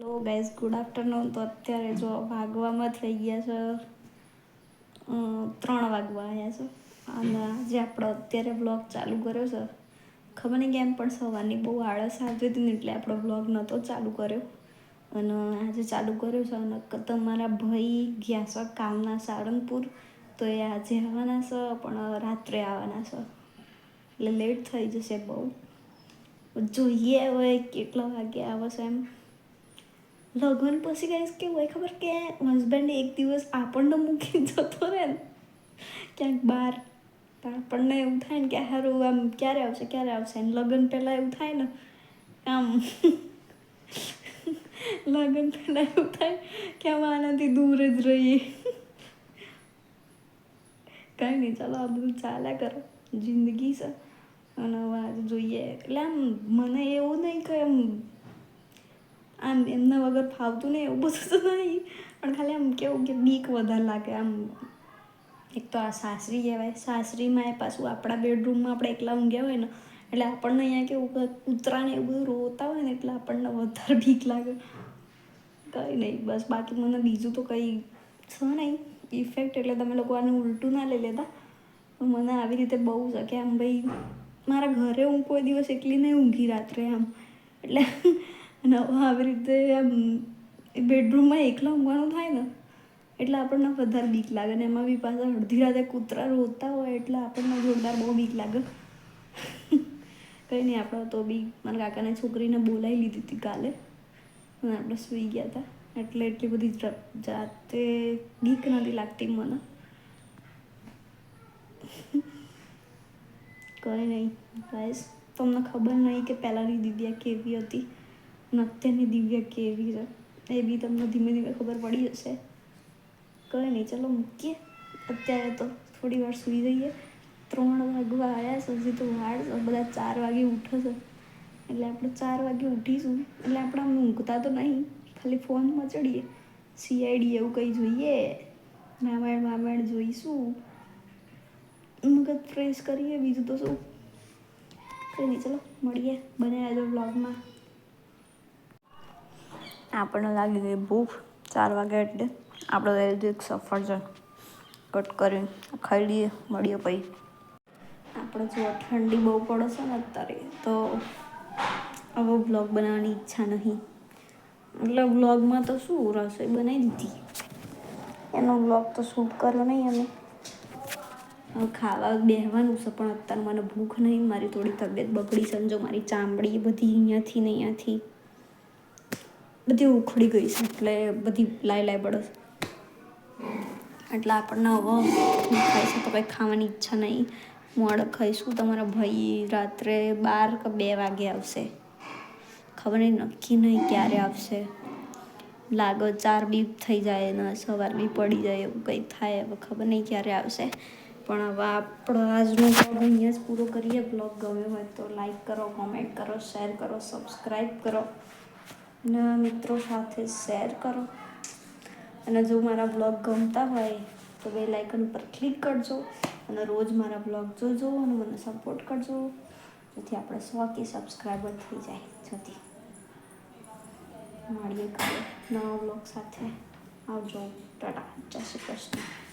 Hello guys good afternoon તો અત્યારે જો વાગવામાં થઈ ગયા છે ત્રણ વાગવા આવ્યા છે. અને આજે આપણો અત્યારે બ્લોગ ચાલુ કર્યો છે. ખબર નહીં કેમ, પણ સવારની બહુ આળસ આવતી હતી ને એટલે આપણો બ્લોગ નહોતો ચાલુ કર્યો. અને આજે ચાલુ કર્યો છે અને તમારા ભાઈ ગયા છે કામના સાળંગપુર. તો એ આજે આવવાના છે, પણ રાત્રે આવવાના છે. એટલે લેટ થઈ જશે બહુ. જોઈએ હવે કેટલા વાગે આવે છે એમ. લગ્ન પછી ગાઈસ કેવું હોય ખબર કે હસબન્ડ એક દિવસ આપણને મૂકી જતો રહે ને. ક્યાંક બહાર આપણને એવું થાય ને કે સારું આમ ક્યારે આવશે ક્યારે આવશે? અને લગ્ન પહેલાં એવું થાય ને, આમ લગ્ન પહેલાં એવું થાય કે આમ આનાથી દૂર જ રહીએ. કંઈ નહીં ચાલો આ બધું ચાલ્યા કરો. જિંદગી છે. અને હવે જોઈએ. એટલે આમ મને એવું નહીં કે આમ આમ એમના વગર ફાવતું નહીં, એવું બધું તો નહીં. પણ ખાલી આમ કેવું કે બીક વધારે લાગે આમ. એક તો આ સાસરી કહેવાય. સાસરીમાં એ પાછું આપણા બેડરૂમમાં આપણે એકલા ઊંઘ્યા હોય ને, એટલે આપણને અહીંયા કેવું કૂતરાને એવું બધું રોતા હોય ને, એટલે આપણને વધારે બીક લાગે. કંઈ નહીં, બસ બાકી મને બીજું તો કંઈ છે નહીં. ઇફેક્ટ એટલે તમે લોકો આને ઉલટું ના લઈ લેતા. મને આવી રીતે બહુ છે કે આમ ભાઈ, મારા ઘરે હું કોઈ દિવસ એકલી નહીં ઊંઘી રાત્રે આમ. એટલે અને આવી રીતે આમ બેડરૂમમાં એકલા ઊંઘવાનું થાય ને, એટલે આપણને વધારે બીક લાગે ને એમાં બી પાછા અડધી રાતે કૂતરા રોતા હોય એટલે આપણને જોરદાર બહુ બીક લાગે. કંઈ નહીં, આપણે તો બી મારા કાકાને છોકરીને બોલાવી લીધી હતી કાલે. અને આપણે સૂઈ ગયા હતા. એટલે એટલી બધી જાતે બીક નથી લાગતી મને. કંઈ નહીં, ગાઈસ, તમને ખબર નહીં કે પહેલાંની દિવ્યા કેવી હતી? અને અત્યારની દિવ્યા કેવી છે? એ બી તમને ધીમે ધીમે ખબર પડી જશે. કંઈ નહીં, ચલો મૂકીએ. અત્યારે તો થોડી વાર સૂઈ જઈએ ત્રણ વાગવા આવ્યા હજી તો વાળ બધા ચાર વાગે ઉઠે છે. એટલે આપણે ચાર વાગે ઉઠીશું. એટલે આપણે આમ ઊંઘતા તો નહીં. ખાલી ફોનમાં ચડીએ સીઆઈડી એવું કંઈ જોઈએ. રામાયણ વામાયણ જોઈશું. મગજ ફ્રેશ કરીએ, બીજું તો શું? કંઈ નહીં, ચલો મળીએ. બને આજે બ્લોગમાં આપણને લાગી ગઈ ભૂખ ચાર વાગે એટલે આપણે તો એક સફરજન કટ કરી ખાઈ લઈએ, મળીએ પછી. આપણે જો ઠંડી બહુ પડે છે ને અત્યારે, તો આવો બ્લોગ બનાવવાની ઈચ્છા નહીં. એટલે બ્લોગમાં તો શું રસોઈ બનાવી દીધી? એનો બ્લોગ તો શૂટ કર્યો નહીં અમે. ખાવા બેહવાનું છે, પણ અત્યારે મને ભૂખ નહીં, મારી થોડી તબિયત બગડી સમજો મારી ચામડી બધી અહીંયાથી ને અહીંયાથી. બધી ઉખડી ગઈ છે, એટલે બધી લાઈ લાઈ પડે છે એટલે આપણને હવે ખાય છે, તો કંઈ ખાવાની ઈચ્છા નહીં. મોડ ખાઈશું, તમારા ભાઈ રાત્રે બાર કે બે વાગે આવશે. ખબર નહીં, નક્કી નહીં ક્યારે આવશે. લાગો ચાર બી થઈ જાય, ને સવાર બી પડી જાય, એવું કંઈ થાય, હવે ખબર નહીં ક્યારે આવશે. પણ હવે આપણો આજનો બ્લોગ અહીંયા જ પૂરો કરીએ. બ્લોગ ગમ્યો હોય તો લાઈક કરો કોમેન્ટ કરો શેર કરો સબસ્ક્રાઈબ કરો. અને મિત્રો સાથે શેર કરો. અને જો મારા બ્લોગ ગમતા હોય તો બે લાઇકન ઉપર ક્લિક કરજો. અને રોજ મારા બ્લોગ જોજો અને મને સપોર્ટ કરજો. જેથી આપણે સો કે સબસ્ક્રાઈબર થઈ જાય. જતી મળીએ કાલે નવા બ્લોગ સાથે. આવજો. ટાટા. જય શ્રી કૃષ્ણ.